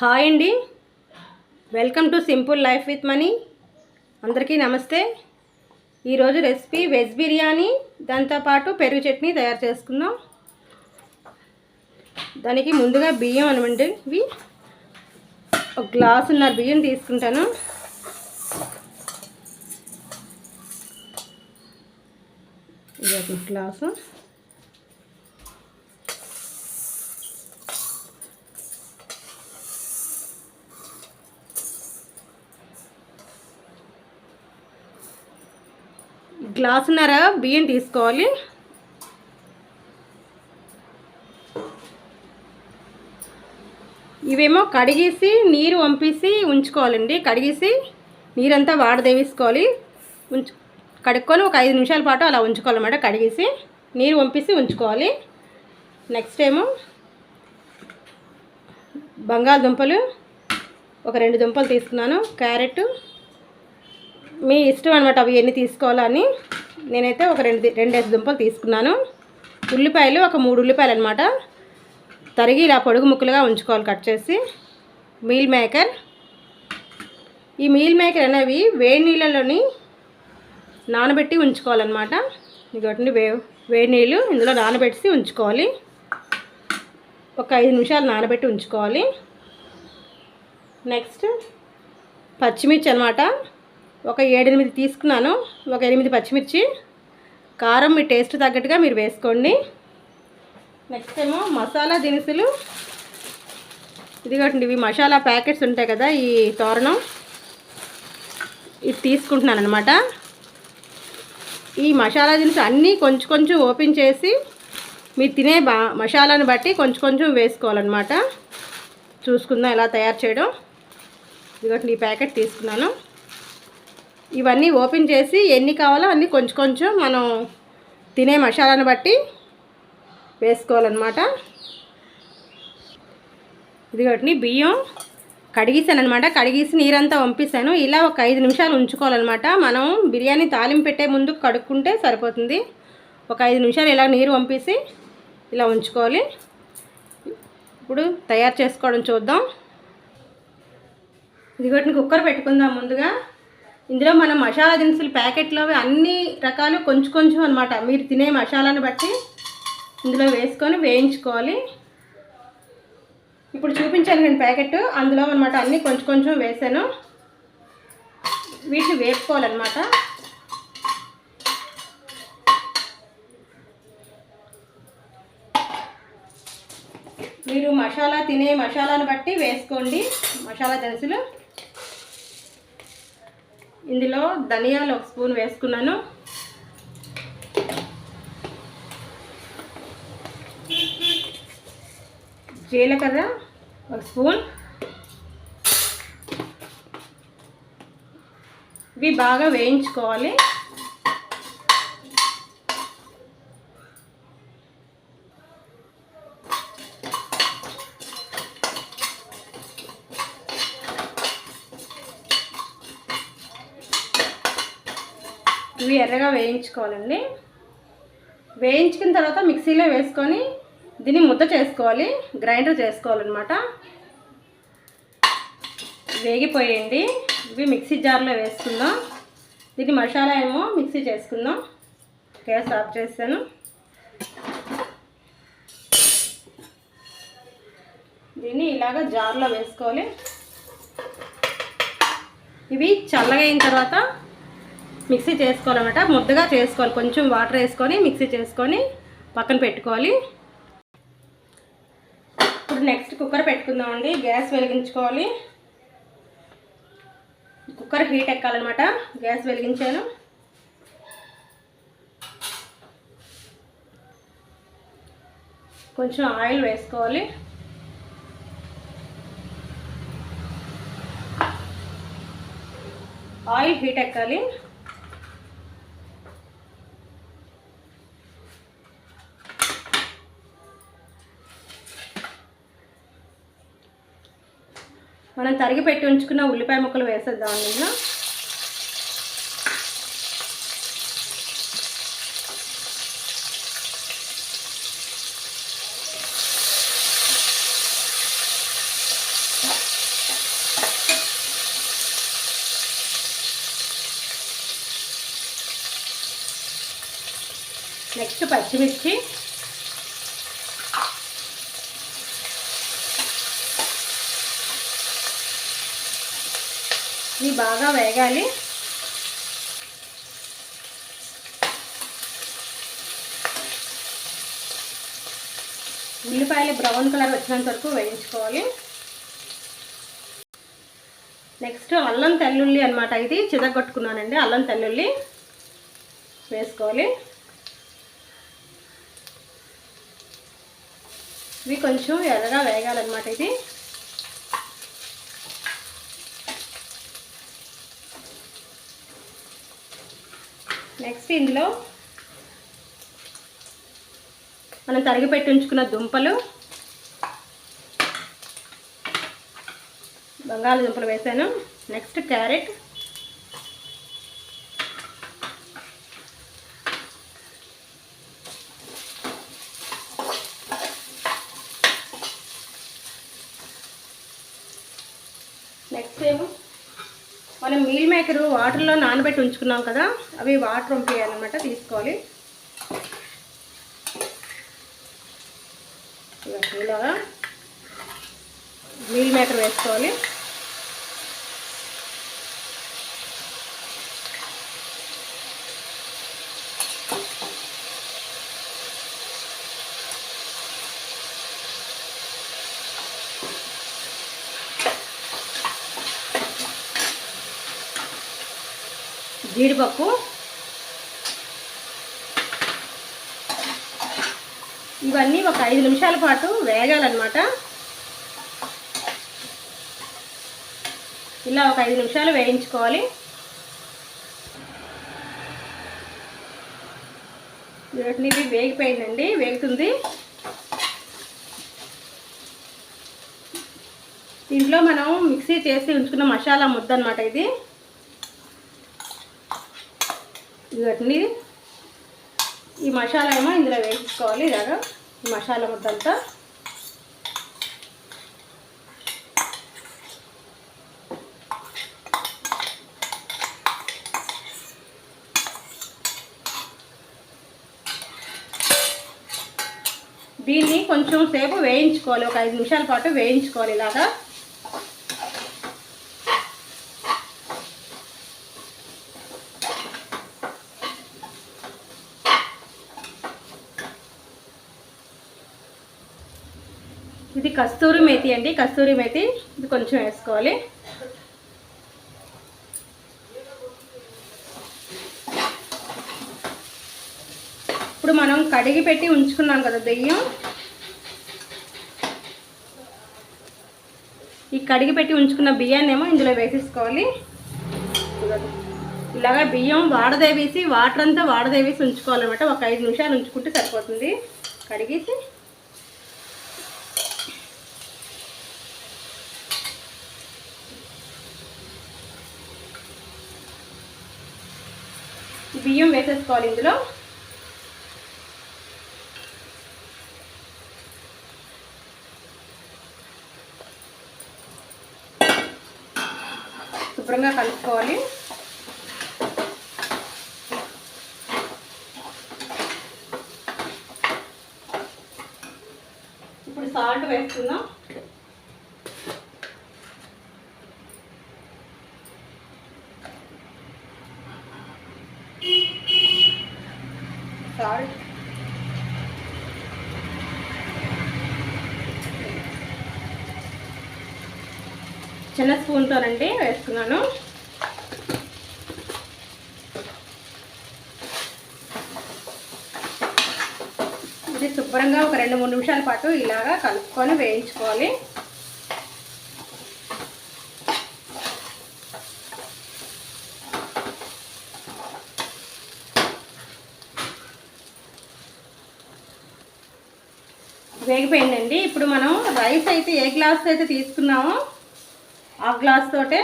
Hi అండి. Welcome to simple life with money అందరికీ నమస్తే. ఈరోజు రెసిపీ వెజ్ బిర్యానీ దాంతోపాటు పెరుగు చట్నీ తయారు చేసుకుందాం. దానికి ముందుగా బియ్యం అనమండి ఇవి ఒక గ్లాసున్నర బియ్యం తీసుకుంటాను. ఇది ఒక గ్లాసు. గ్లాసున్నర బియ్యం తీసుకోవాలి. ఇవేమో కడిగేసి నీరు వంపేసి ఉంచుకోవాలండి. కడిగేసి నీరంతా వాడదేవేసుకోవాలి ఉంచు కడుక్కొని ఒక ఐదు నిమిషాల పాటు అలా ఉంచుకోవాలన్నమాట కడిగేసి. నీరు వంపేసి ఉంచుకోవాలి. నెక్స్ట్ ఏమో బంగాళదుంపలు. ఒక రెండు దుంపలు తీసుకున్నాను. క్యారెట్. మీ ఇష్టం అనమాట అవి ఎన్ని తీసుకోవాలని నేనైతే ఒక రెండు రెండేసి దుంపలు తీసుకున్నాను. ఉల్లిపాయలు ఒక మూడు ఉల్లిపాయలు అనమాట తరిగి ఇలా పొడుగు ముక్కలుగా ఉంచుకోవాలి కట్ చేసి. Meal maker. ఈ మీల్ మేకర్ అనేవి వేడి నీళ్ళలోని నానబెట్టి ఉంచుకోవాలన్నమాట. ఇంకోటి వే వేడి నీళ్ళు ఇందులో నానబెట్టి ఉంచుకోవాలి. ఒక ఐదు నిమిషాలు నానబెట్టి ఉంచుకోవాలి. నెక్స్ట్ పచ్చిమిర్చి అనమాట ఒక ఏడెనిమిది తీసుకున్నాను ఒక ఎనిమిది పచ్చిమిర్చి. కారం మీ టేస్ట్ తగ్గట్టుగా మీరు వేసుకోండి. నెక్స్ట్ ఏమో మసాలా దినుసులు. ఇదిగోండి ఇవి మసాలా ప్యాకెట్స్ ఉంటాయి కదా ఈ తోరణం. ఇది తీసుకుంటున్నాను అనమాట ఈ మసాలా దినుసు అన్నీ కొంచెం కొంచెం ఓపెన్ చేసి మీరు తినే బా మసాలాను బట్టి కొంచెం కొంచెం వేసుకోవాలన్నమాట. చూసుకుందాం ఎలా తయారు చేయడం. ఇదిగోండి ఈ ప్యాకెట్ తీసుకున్నాను. ఇవన్నీ ఓపెన్ చేసి ఎన్ని కావాలో అన్నీ కొంచెం కొంచెం మనం తినే మసాలాను బట్టి వేసుకోవాలన్నమాట. ఇదిగోటి బియ్యం కడిగేసాను అనమాట కడిగేసి నీరంతా పంపిస్తాను ఇలా ఒక ఐదు నిమిషాలు ఉంచుకోవాలన్నమాట. మనం బిర్యానీ తాలింపు పెట్టే ముందు కడుక్కుంటే సరిపోతుంది. ఒక ఐదు నిమిషాలు ఇలా నీరు పంపేసి ఇలా ఉంచుకోవాలి. ఇప్పుడు తయారు చేసుకోవడం చూద్దాం. ఇదిగోటిని కుక్కర్ పెట్టుకుందాం ముందుగా. ఇందులో మనం మసాలా దినుసులు ప్యాకెట్లో అన్ని రకాలు కొంచెం కొంచెం అనమాట మీరు తినే మసాలాను బట్టి ఇందులో వేసుకొని వేయించుకోవాలి. ఇప్పుడు చూపించాను నేను ప్యాకెట్. అందులో అనమాట అన్నీ కొంచెం కొంచెం వేసాను. వీటిని వేసుకోవాలన్నమాట మీరు మసాలా తినే మసాలాను బట్టి వేసుకోండి. మసాలా దినుసులు. ఇందులో ధనియాలు ఒక స్పూన్ వేసుకున్నాను. జీలకర్ర ఒక స్పూన్. ఇవి బాగా వేయించుకోవాలి. ఇవి ఎర్రగా వేయించుకోవాలండి. వేయించుకున్న తర్వాత మిక్సీలో వేసుకొని దీన్ని ముద్ద చేసుకోవాలి గ్రైండర్ చేసుకోవాలన్నమాట. వేగిపోయండి. ఇవి మిక్సీ జార్లో వేసుకుందాం. దీన్ని మసాలా ఏమో మిక్సీ చేసుకుందాం. గ్యాస్ ఆఫ్ చేస్తాను దీన్ని ఇలాగ జార్లో వేసుకోవాలి. ఇవి చల్లగా అయిన తర్వాత మిక్సీ చేసుకోవాలన్నమాట. ముద్దగా చేసుకోవాలి. కొంచెం వాటర్ వేసుకొని మిక్సీ చేసుకొని పక్కన పెట్టుకోవాలి. ఇప్పుడు నెక్స్ట్ కుక్కర్ పెట్టుకుందామండి. గ్యాస్ వెలిగించుకోవాలి. కుక్కర్ హీట్ ఎక్కాలన్నమాట. గ్యాస్ వెలిగించాను. కొంచెం ఆయిల్ వేసుకోవాలి. ఆయిల్ హీట్ ఎక్కాలి. మనం తరిగి పెట్టి ఉంచుకున్న ఉల్లిపాయ ముక్కలు వేసేద్దాం అందులో నెక్స్ట్ పచ్చిమిర్చి. ఇవి బాగా వేగాలి. ఉల్లిపాయలు బ్రౌన్ కలర్ వచ్చినంత వరకు వేయించుకోవాలి. నెక్స్ట్ అల్లం తెల్లుల్లి అనమాట ఇది చిదగొట్టుకున్నానండి అల్లం తెల్లుల్లి వేసుకోవాలి. ఇవి కొంచెం ఎర్రగా వేగాలన్నమాట ఇది. నెక్స్ట్ ఇందులో మనం తరిగి పెట్టి ఉంచుకున్న దుంపలు బంగాళదుంపలు వేసాను. Next carrot. నెక్స్ట్ ఏమో మనం మీల్ మేకర్ వాటర్లో నానబెట్టి ఉంచుకున్నాం కదా అవి వాటర్ పంపించాలన్నమాట తీసుకోవాలి. ఇలాగా మీల్ మేకర్ వేసుకోవాలి. జీడిపప్పు. ఇవన్నీ ఒక ఐదు నిమిషాల పాటు వేగాలన్నమాట. ఇలా ఒక ఐదు నిమిషాలు వేయించుకోవాలి. వీటిని వేగిపోయిందండి వేగుతుంది. దీంట్లో మనం మిక్సీ చేసి ఉంచుకున్న మసాలా ముద్ద అనమాట ఇది. ఇవన్నీ ఈ మసాలా ఏమో ఇందులో వేసుకోవాలి ఇలాగా. ఈ మసాలా ముద్దంతా. దీన్ని కొంచెం సేపు వేయించుకోవాలి. ఒక ఐదు నిమిషాల పాటు వేయించుకోవాలి ఇలాగా. కస్తూరి మేతి అండి. కస్తూరి మేతి ఇది కొంచెం వేసుకోవాలి. ఇప్పుడు మనం కడిగి పెట్టి ఉంచుకున్నాం కదా దెయ్యం. ఈ కడిగి పెట్టి ఉంచుకున్న బియ్యాన్ని ఏమో ఇందులో వేసేసుకోవాలి. ఇలాగా బియ్యం వాడదేవేసి వాటర్ అంతా వాడదేవేసి ఉంచుకోవాలన్నమాట. ఒక ఐదు నిమిషాలు ఉంచుకుంటే సరిపోతుంది. కడిగేసి బియ్యం వేసేసుకోవాలి ఇందులో. శుభ్రంగా కలుపుకోవాలి. ఇప్పుడు సాల్ట్ వేస్తున్నాం సాల్ట్ చిన్న స్పూన్తోనండి వేస్తున్నాను. ఇది శుభ్రంగా ఒక రెండు మూడు నిమిషాల పాటు ఇలాగా కలుపుకొని వేయించుకోవాలి. వేగిపోయిందండి. ఇప్పుడు మనం రైస్ అయితే ఏ గ్లాస్ అయితే తీసుకున్నామో ఆ గ్లాస్ తోటే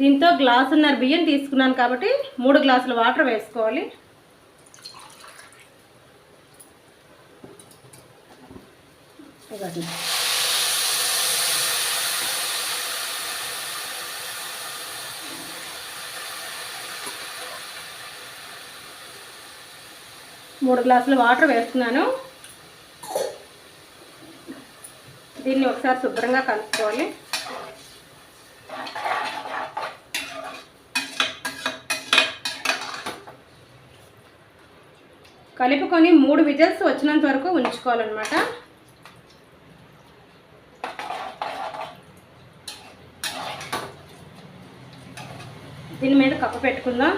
దీంతో గ్లాసున్నర బియ్యం తీసుకున్నాను కాబట్టి మూడు గ్లాసులు వాటర్ వేసుకోవాలి. మూడు గ్లాసులు వాటర్ వేస్తున్నాను. దీన్ని ఒకసారి శుభ్రంగా కలుపుకోవాలి. కలుపుకొని మూడు విజిల్స్ వచ్చినంత వరకు ఉంచుకోవాలన్నమాట. దీని మీద కప్ప పెట్టుకుందాం.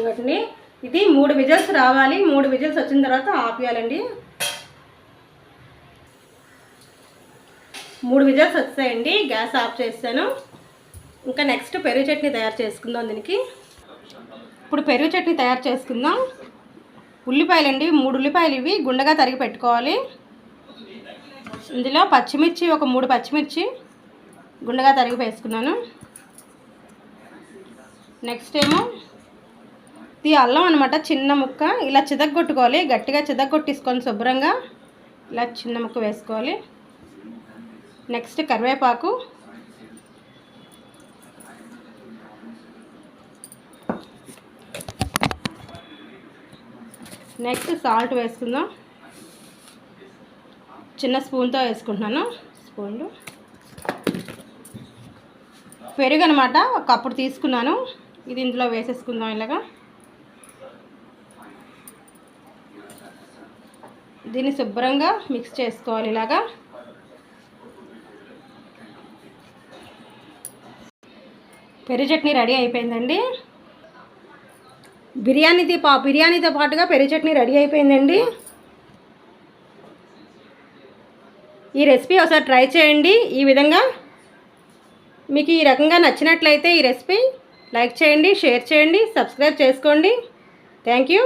ఇవన్నీ ఇది మూడు విజిల్స్ రావాలి. మూడు విజిల్స్ వచ్చిన తర్వాత ఆపేయాలండి. మూడు విజల్స్ వచ్చాయండి. గ్యాస్ ఆఫ్ చేశాను ఇంకా నెక్స్ట్ పెరుగు చట్నీ తయారు చేసుకుందాం దీనికి. ఇప్పుడు పెరుగు చట్నీ తయారు చేసుకుందాం. ఉల్లిపాయలు అండి మూడు ఉల్లిపాయలు ఇవి గుండగా తరిగి పెట్టుకోవాలి. ఇందులో పచ్చిమిర్చి ఒక మూడు పచ్చిమిర్చి గుండగా తరిగి వేసుకున్నాను. నెక్స్ట్ ఏమో ఇది అల్లం అనమాట చిన్న ముక్క. ఇలా చితగ్గొట్టుకోవాలి గట్టిగా చితగ్గొట్టేసుకొని శుభ్రంగా ఇలా చిన్న ముక్క వేసుకోవాలి. నెక్స్ట్ కరివేపాకు. నెక్స్ట్ సాల్ట్ వేసుకుందాం. చిన్న స్పూన్తో వేసుకుంటున్నాను. స్పూన్లు. పెరుగు అనమాట ఒక కప్పుడు తీసుకున్నాను. ఇది ఇందులో వేసేసుకుందాం ఇలాగా. దీన్ని శుభ్రంగా మిక్స్ చేసుకోవాలి ఇలాగా. పెరుగు చట్నీ రెడీ అయిపోయిందండి. బిర్యానీది పా బిర్యానీతో పాటుగా పెరుగు చట్నీ రెడీ అయిపోయిందండి. ఈ రెసిపీ ఒకసారి ట్రై చేయండి. ఈ విధంగా మీకు ఈ రకంగా నచ్చినట్లయితే ఈ రెసిపీ లైక్ చేయండి షేర్ చేయండి సబ్స్క్రైబ్ చేసుకోండి. Thank you.